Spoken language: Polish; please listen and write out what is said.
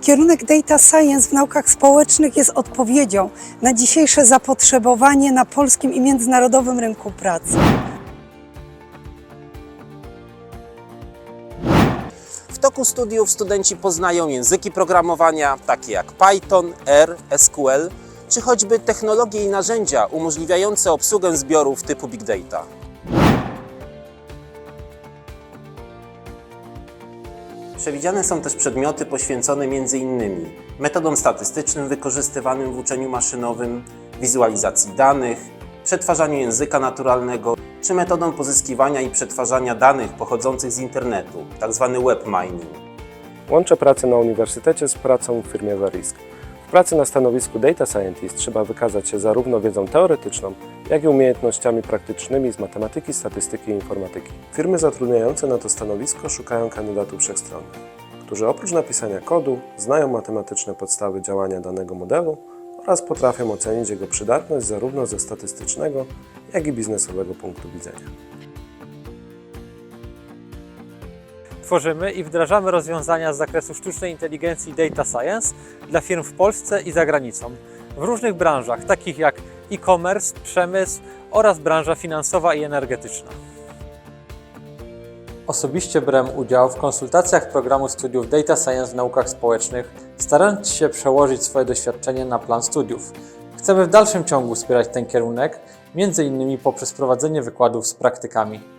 Kierunek Data Science w naukach społecznych jest odpowiedzią na dzisiejsze zapotrzebowanie na polskim i międzynarodowym rynku pracy. W toku studiów studenci poznają języki programowania takie jak Python, R, SQL, czy choćby technologie i narzędzia umożliwiające obsługę zbiorów typu Big Data. Przewidziane są też przedmioty poświęcone m.in. metodom statystycznym wykorzystywanym w uczeniu maszynowym, wizualizacji danych, przetwarzaniu języka naturalnego, czy metodom pozyskiwania i przetwarzania danych pochodzących z internetu, tzw. web mining. Łączę pracę na uniwersytecie z pracą w firmie Verisk. W pracy na stanowisku Data Scientist trzeba wykazać się zarówno wiedzą teoretyczną, jak i umiejętnościami praktycznymi z matematyki, statystyki i informatyki. Firmy zatrudniające na to stanowisko szukają kandydatów wszechstronnych, którzy oprócz napisania kodu znają matematyczne podstawy działania danego modelu oraz potrafią ocenić jego przydatność zarówno ze statystycznego, jak i biznesowego punktu widzenia. Tworzymy i wdrażamy rozwiązania z zakresu sztucznej inteligencji i data science dla firm w Polsce i za granicą, w różnych branżach, takich jak e-commerce, przemysł oraz branża finansowa i energetyczna. Osobiście brałem udział w konsultacjach programu studiów Data Science w naukach społecznych, starając się przełożyć swoje doświadczenie na plan studiów. Chcemy w dalszym ciągu wspierać ten kierunek, m.in. poprzez prowadzenie wykładów z praktykami.